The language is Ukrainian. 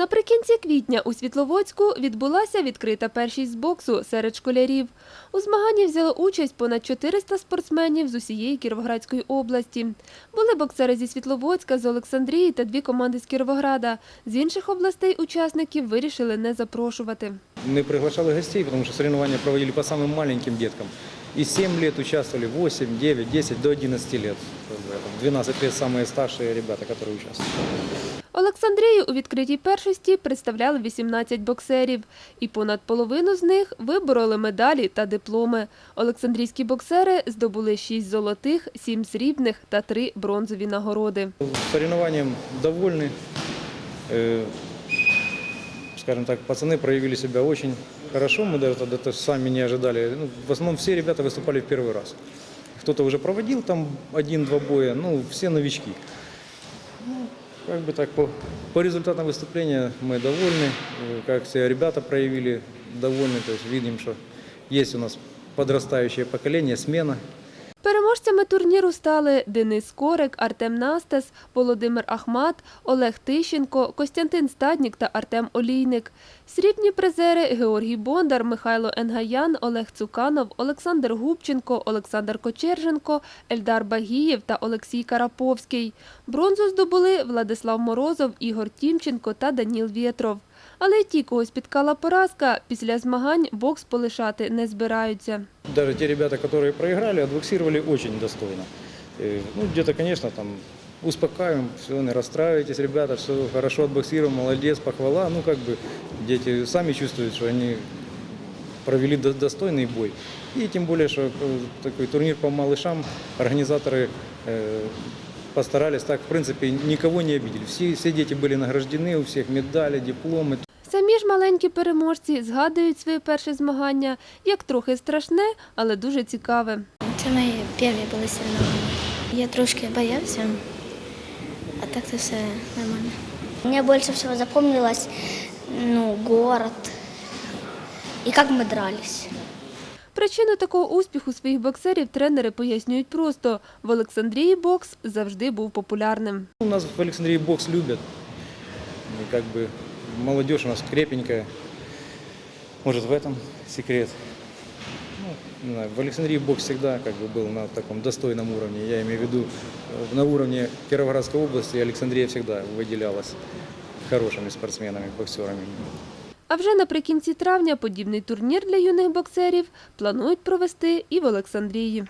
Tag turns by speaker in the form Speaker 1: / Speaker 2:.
Speaker 1: Наприкінці квітня у Світловодську відбулася відкрита першість з боксу серед школярів. У змаганні взяло участь понад 400 спортсменів з усієї Кіровоградської області. Були боксери зі Світловодська, з Олександрії та дві команди з Кіровограда. З інших областей учасників вирішили не запрошувати.
Speaker 2: Мы приглашали гостей, потому что соревнования проводили по самым маленьким деткам. И 7 лет участвовали, 8, 9, 10 до 11 лет. Как бы, там, 12 лет самые старшие ребята, которые участвуют.
Speaker 1: Олександрію у відкритій першості представляли 18 боксерів, і понад половину з них вибороли медалі та дипломи. Олександрійські боксери здобули 6 золотих, 7 срібних та 3 бронзові нагороди.
Speaker 2: Соревнованием довольны. Э, Скажем так, пацаны проявили себя очень хорошо. Мы даже тогда -то сами не ожидали. Ну, в основном все ребята выступали в первый раз. Кто-то уже проводил там один-два боя, ну, все новички. Ну, как бы так, по, по результатам выступления мы довольны. Э, Как все ребята проявили, довольны. То есть видим, что есть у нас подрастающее поколение, смена.
Speaker 1: Переможцями турніру стали Денис Корик, Артем Настас, Володимир Ахмат, Олег Тищенко, Костянтин Стаднік та Артем Олійник. Срібні призери Георгій Бондар, Михайло Енгаян, Олег Цуканов, Олександр Губченко, Олександр Кочерженко, Ельдар Багієв та Олексій Караповський. Бронзу здобули Владислав Морозов, Ігор Тімченко та Даніл Вєтров. Але й ті, кого спіткала поразка, після змагань бокс полишати не збираються.
Speaker 2: Даже те ребята, которые проиграли, отбоксировали очень достойно. Э, Ну, где-то, конечно, там успокаиваем, все, не расстраивайтесь, ребята, все хорошо отбоксировал, молодец, похвала. Ну, как бы дети сами чувствуют, что они провели до- достойный бой. И тем более, что э, такой турнир по малышам организаторы э, постарались так, в принципе, никого не обидели. Все, все дети были награждены, у всех медали, дипломы.
Speaker 1: Самі ж маленькі переможці згадують своє перше змагання як трохи страшне, але дуже цікаве.
Speaker 3: Це мої перші були соревновання. Я трошки боявся, а так це все нормально.
Speaker 4: Мне больше всего запомнилось ну, город и как мы дрались.
Speaker 1: Причину такого успіху своїх боксерів тренери пояснюють просто. В Олександрії бокс завжди був популярним.
Speaker 2: У нас в Александрии бокс любят. И как бы молодежь у нас крепенькая. Может, в этом секрет. Ну, не знаю, в Александрии бокс всегда как бы был на таком достойном уровне. Я имею в виду э, на уровне Кировоградской области Александрия всегда выделялась хорошими спортсменами, боксерами.
Speaker 1: А вже наприкінці травня подібний турнір для юних боксерів планують провести і в Олександрії.